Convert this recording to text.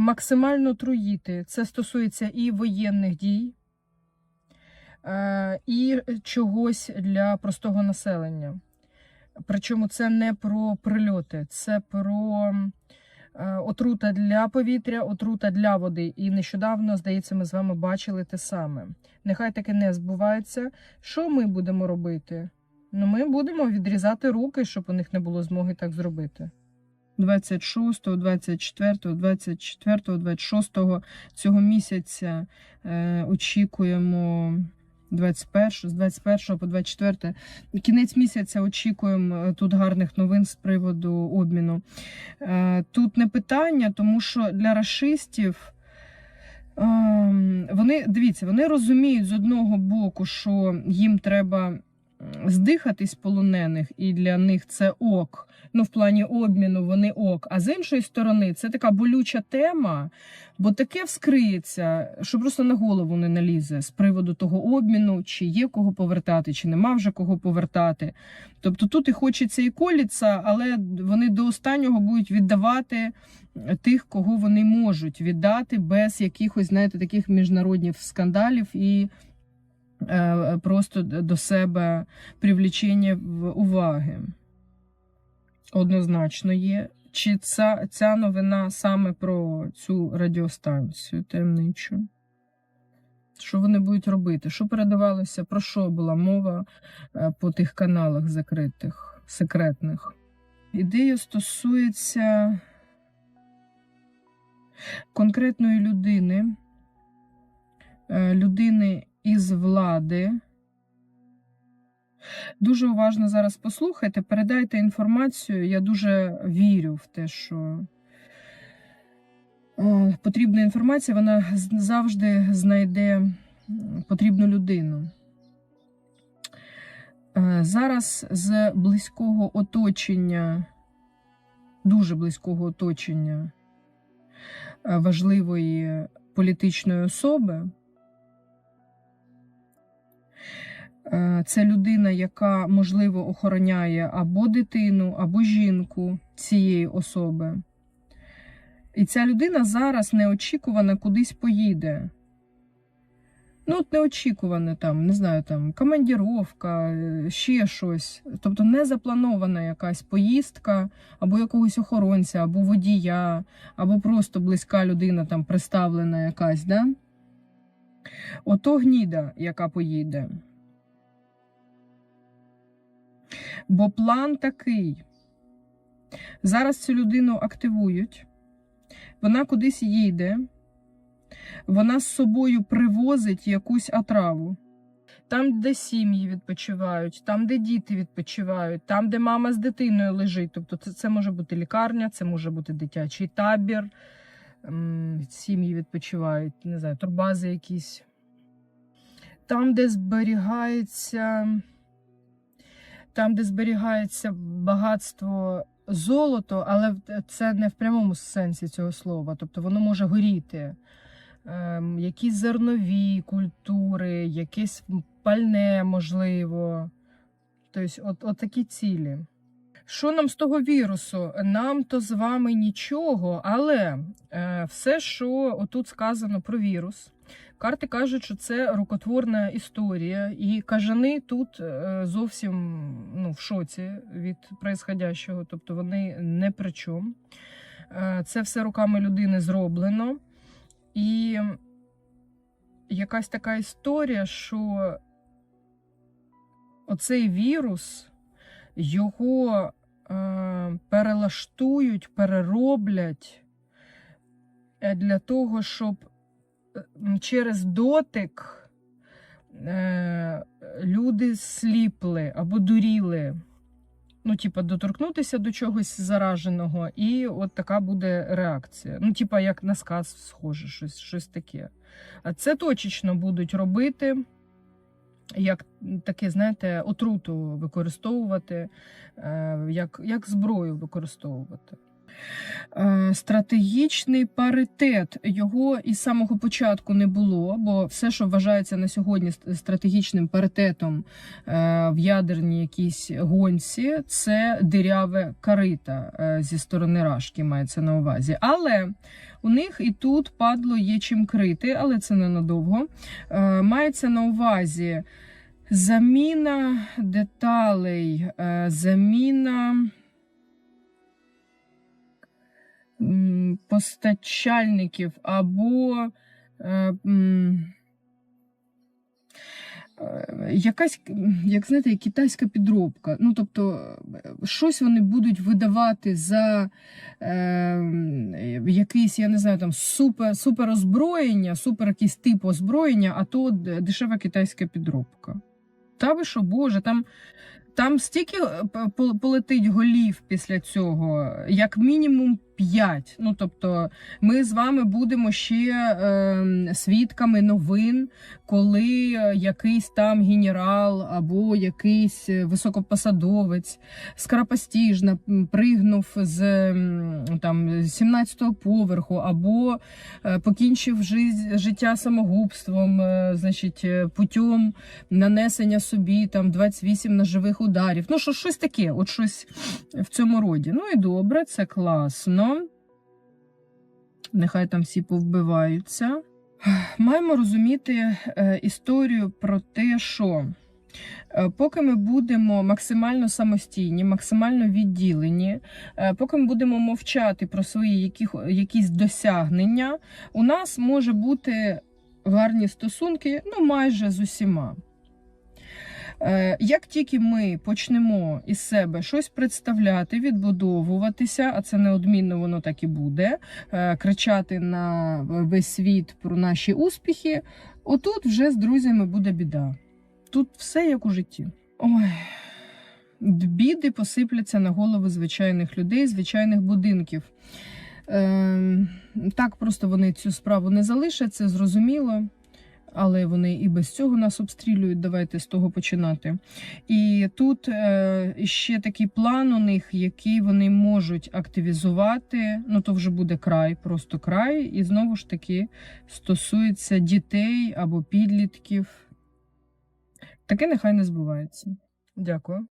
максимально труїти. Це стосується і воєнних дій, е, і чогось для простого населення. Причому це не про прильоти, це про е, отрута для повітря, отрута для води. І нещодавно, здається, ми з вами бачили те саме. Нехай таке не збувається. Що ми будемо робити? Ну, ми будемо відрізати руки, щоб у них не було змоги так зробити. 26, 24, 24, 26 цього місяця е, очікуємо 21, з 21 по 24. Кінець місяця очікуємо е, тут гарних новин з приводу обміну. Е, тут не питання, тому що для расистів. ем, Вони дивіться, вони розуміють з одного боку, що їм треба здихатись полонених, і для них це ок. Ну, в плані обміну вони ок. А з іншої сторони, це така болюча тема, бо таке вскриється, що просто на голову не налізе з приводу того обміну, чи є кого повертати, чи нема вже кого повертати. Тобто тут і хочеться і коліться, але вони до останнього будуть віддавати тих, кого вони можуть віддати без якихось, знаєте, таких міжнародних скандалів і е, просто до себе привлічення уваги. Однозначно є. Чи ця, ця новина саме про цю радіостанцію таємничу? Що вони будуть робити? Що передавалося? Про що була мова е, по тих каналах закритих, секретних? Ідея стосується конкретної людини, е, людини із влади. Дуже уважно зараз послухайте, передайте інформацію. Я дуже вірю в те, що е, потрібна інформація, вона завжди знайде потрібну людину. Е, Зараз з близького оточення, дуже близького оточення е, важливої політичної особи. Це людина, яка, можливо, охороняє або дитину, або жінку цієї особи. І ця людина зараз неочікувано кудись поїде. Ну, от неочікуване там, не знаю, там командіровка, е, ще щось. Тобто не запланована якась поїздка, або якогось охоронця, або водія, або просто близька людина там представлена якась, да? Ото гніда, яка поїде. Бо план такий. Зараз цю людину активують, вона кудись їде, вона з собою привозить якусь отраву. Там, де сім'ї відпочивають, там, де діти відпочивають, там, де мама з дитиною лежить. Тобто це, це може бути лікарня, це може бути дитячий табір, сім'ї відпочивають, не знаю, турбази якісь. Там, де зберігається там, де зберігається багатство золото, але це не в прямому сенсі цього слова. Тобто воно може горіти. Ем, якісь зернові культури, якесь пальне, можливо. Тобто, от, от такі цілі. Що нам з того вірусу? Нам то з вами нічого, але е, все, що отут сказано про вірус, карти кажуть, що це рукотворна історія, і кажани тут е, зовсім ну, в шоці від происходящого, тобто вони не при чому. Е, це все руками людини зроблено. І якась така історія, що оцей вірус його е, перелаштують, перероблять для того, щоб через дотик е, люди сліпли або дуріли. Ну, типа, доторкнутися до чогось зараженого, і от така буде реакція. Ну, типа, як на сказ схоже, щось, щось таке. А це точечно будуть робити, як таке, знаєте, отруту використовувати, е, як, як зброю використовувати. Е, Стратегічний паритет його із самого початку не було, бо все, що вважається на сьогодні стратегічним паритетом е, в ядерній якійсь гонці, це диряве карита е, зі сторони Рашки, мається на увазі. Але у них і тут падло є чим крити, але це ненадовго. Мається на увазі заміна деталей, заміна. Постачальників або е, е, якась, як знаєте, китайська підробка. Ну, тобто, е, щось вони будуть видавати за е, якийсь, я не знаю, там супер, супер озброєння, супер якийсь тип озброєння, а то дешева китайська підробка. Та ви що, Боже, там. Там стільки полетить голів після цього, як мінімум 5. Ну тобто, ми з вами будемо ще е, свідками новин, коли е, якийсь там генерал або якийсь е, високопосадовець скоропостіжно пригнув з там 17-го поверху, або е, покінчив жи- життя самогубством, значить, путем нанесення собі там 28 ножових ударів. Ну, що щось таке, от щось в цьому роді. Ну і добре, це класно. Нехай там всі повбиваються. Маємо розуміти е, історію про те, що е, поки ми будемо максимально самостійні, максимально відділені, е, поки ми будемо мовчати про свої яких, якісь досягнення, у нас може бути гарні стосунки ну, майже з усіма. Е, Як тільки ми почнемо із себе щось представляти, відбудовуватися, а це неодмінно воно так і буде, е, кричати на весь світ про наші успіхи, отут вже з друзями буде біда. Тут все як у житті. Ой. Біди посипляться на голови звичайних людей, звичайних будинків. Ем, так просто вони цю справу не залишать, це зрозуміло. Але вони і без цього нас обстрілюють. Давайте з того починати. І тут е, ще такий план у них, який вони можуть активізувати. Ну то вже буде край, просто край. І знову ж таки стосується дітей або підлітків. Таке нехай не збувається. Дякую.